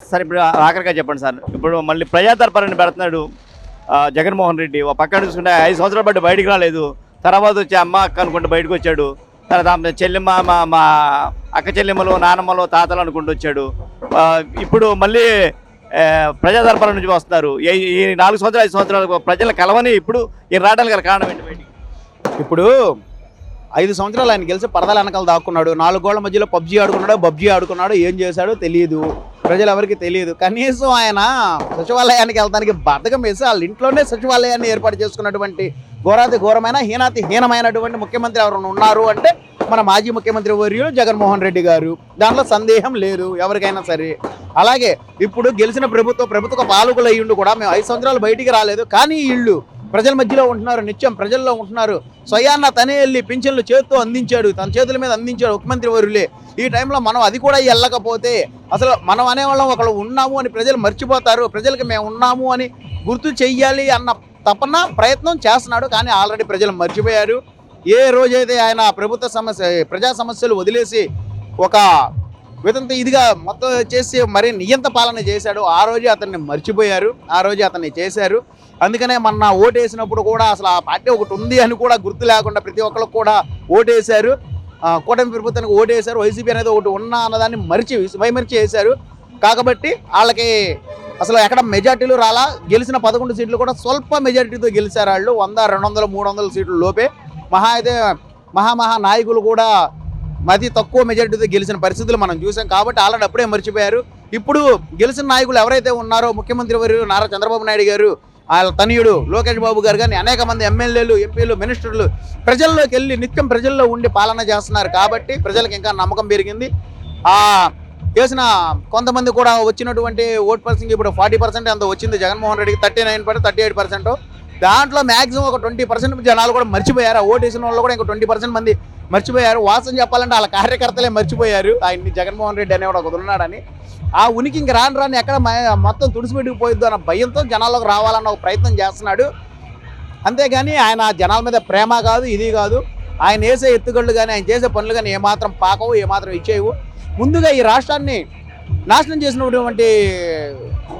Sir ఇప్పుడు ఆఖరిగా చెప్పండి సార్. ఇప్పుడు మళ్ళీ ప్రజాదర్బారాన్ని పెడుతున్నాడు జగన్మోహన్ రెడ్డి. ఒక పక్కన చూసుకుంటే ఐదు సంవత్సరాల పాటు బయటికి రాలేదు. తర్వాత వచ్చి అమ్మ అక్క అనుకుంటూ బయటకు వచ్చాడు. తర్వాత ఆమె చెల్లెమ్మ మా మా అక్క చెల్లెమ్మలు నానమ్మలు తాతలు అనుకుంటూ వచ్చాడు. ఇప్పుడు మళ్ళీ ఆ, నుంచి వస్తున్నారు. ఈ- ఈ నాలుగు సంవత్సరాలు ఐదు సంవత్సరాలు ప్రజల కలవని ఇప్పుడు ఈ రావడానికి గల కారణం ఏంటి బయటికి? ఇప్పుడు ఐదు సంవత్సరాలు ఆయన గెలిచి పరదాల వెనకాల దాక్కున్నాడు. నాలుగు గోళ్ళ మధ్యలో పబ్జీ ఆడుకున్నాడు పబ్జీ ఆడుకున్నాడు ఏం చేశాడో తెలియదు ప్రజలు ఎవరికి తెలియదు. కనీసం ఆయన సచివాలయానికి వెళ్తానికి బద్ధకం వేసి వాళ్ళ ఇంట్లోనే సచివాలయాన్ని ఏర్పాటు చేసుకున్నటువంటి ఘోరాతి ఘోరమైన హీనాతి హీనమైనటువంటి ముఖ్యమంత్రి ఎవరైనా ఉన్నారు అంటే మన మాజీ ముఖ్యమంత్రి వర్యులు జగన్మోహన్ రెడ్డి గారు. దాంట్లో సందేహం లేదు ఎవరికైనా సరే. అలాగే ఇప్పుడు గెలిచిన ప్రభుత్వ ప్రభుత్వ పాలకులు అయ్యిండు కూడా మేము ఐదు సంవత్సరాలు బయటికి రాలేదు. కానీ వీళ్ళు ప్రజల మధ్యలో ఉంటున్నారు నిత్యం ప్రజల్లో ఉంటున్నారు. స్వయాన్న తనే వెళ్ళి పింఛన్లు చేతితో అందించాడు తన చేతుల మీద అందించాడు ముఖ్యమంత్రి వరులే. ఈ టైంలో మనం అది కూడా వెళ్ళకపోతే అసలు మనం అనేవాళ్ళం ఒకళ్ళు ఉన్నాము అని ప్రజలు మర్చిపోతారు ప్రజలకు మేము ఉన్నాము అని గుర్తు చెయ్యాలి అన్న తపన ప్రయత్నం చేస్తున్నాడు కానీ ఆల్రెడీ ప్రజలు మర్చిపోయారు. ఏ రోజైతే ఆయన ప్రభుత్వ సమస్య ప్రజా సమస్యలు వదిలేసి ఒక విధంత ఇదిగా మొత్తం చేసి మరి నియంత పాలన చేశాడు. ఆ రోజే అతన్ని మర్చిపోయారు. ఆ రోజే అతన్ని చేశారు. అందుకనే మొన్న ఓటేసినప్పుడు కూడా అసలు ఆ పార్టీ ఒకటి ఉంది అని కూడా గుర్తు లేకుండా ప్రతి ఒక్కరికి కూడా ఓటేశారు. కూటమి ప్రభుత్వానికి ఓటేశారు. వైసీపీ అనేది ఒకటి ఉన్నా అన్నదాన్ని మరిచి వైమరిచి వేశారు కాబట్టి వాళ్ళకి అసలు ఎక్కడ మెజార్టీలు రాలా? గెలిచిన పదకొండు సీట్లు కూడా స్వల్ప మెజార్టీతో గెలిచారు వాళ్ళు. వంద రెండు వందల మూడు వందల సీట్లు లోపే. మహా అయితే మహామహా నాయకులు కూడా మతి తక్కువ మెజారిటీతో గెలిచిన పరిస్థితులు మనం చూసాం కాబట్టి ఆల్రెడీ అప్పుడే మర్చిపోయారు. ఇప్పుడు గెలిచిన నాయకులు ఎవరైతే ఉన్నారో ముఖ్యమంత్రి వారు నారా చంద్రబాబు నాయుడు గారు వాళ్ళ తనయుడు లోకేష్ బాబు గారు కానీ అనేక మంది ఎమ్మెల్యేలు ఎంపీలు మినిస్టర్లు ప్రజల్లోకి వెళ్ళి నిత్యం ప్రజల్లో ఉండి పాలన చేస్తున్నారు కాబట్టి ప్రజలకు ఇంకా నమ్మకం పెరిగింది. ఆ చేసిన కొంతమంది కూడా వచ్చినటువంటి ఓట్ పర్సెంట్ ఇప్పుడు ఫార్టీ పర్సెంట్ అంత వచ్చింది. జగన్మోహన్ రెడ్డికి thirty nine percent thirty eight percent. దాంట్లో మాక్సిమం ఒక ట్వంటీ పర్సెంట్ జనాలు కూడా మర్చిపోయారు. ఓటేసిన వాళ్ళు కూడా ఇంకా ట్వంటీ పర్సెంట్ మంది మర్చిపోయారు. వాసన చెప్పాలంటే వాళ్ళ కార్యకర్తలే మర్చిపోయారు. ఆయన్ని జగన్మోహన్ రెడ్డి అనేవాడు ఒకడు ఉన్నాడని. ఆ ఉనికి ఇంక రాను రాని ఎక్కడ మొత్తం తుడిసిపెట్టుకుపోయిద్దు అన్న భయంతో జనాల్లోకి రావాలన్న ఒక ప్రయత్నం చేస్తున్నాడు. అంతేగాని ఆయన జనాల మీద ప్రేమ కాదు ఇది కాదు. ఆయన వేసే ఎత్తుగళ్ళు కానీ ఆయన చేసే పనులు కానీ ఏమాత్రం పాకవు ఏమాత్రం ఇచ్చేవు ముందుగా ఈ రాష్ట్రాన్ని నాశనం చేసినటువంటి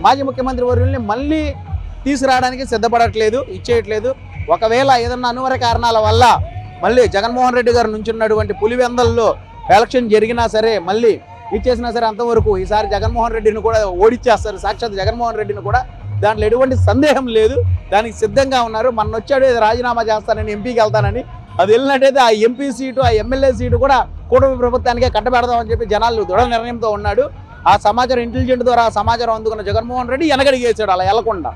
మాజీ ముఖ్యమంత్రి వర్యుల్ని మళ్ళీ తీసుకురావడానికి సిద్ధపడట్లేదు ఇచ్చేయట్లేదు. ఒకవేళ ఏదన్నా అనివార్య కారణాల వల్ల మళ్ళీ జగన్మోహన్ రెడ్డి గారు నుంచున్నటువంటి పులివెందల్లో ఎలక్షన్ జరిగినా సరే మళ్ళీ ఇచ్చేసినా సరే అంతవరకు ఈసారి జగన్మోహన్ రెడ్డిని కూడా ఓడిచ్చేస్తారు. సాక్షాత్ జగన్మోహన్ రెడ్డిని కూడా దాంట్లో ఎటువంటి సందేహం లేదు. దానికి సిద్ధంగా ఉన్నారు. మన వచ్చాడు రాజీనామా చేస్తానని ఎంపీకి వెళ్తానని. అది వెళ్ళినట్టయితే ఆ ఎంపీ సీటు ఆ ఎమ్మెల్యే సీటు కూడా కూటమి ప్రభుత్వానికే కట్టబెడదామని చెప్పి జనాలు దృఢ నిర్ణయంతో ఉన్నాడు. ఆ సమాచారం ఇంటెలిజెంట్ ద్వారా ఆ సమాచారం అందుకున్న జగన్మోహన్ రెడ్డి వెనకడిగేసాడు అలా వెళ్ళకుండా.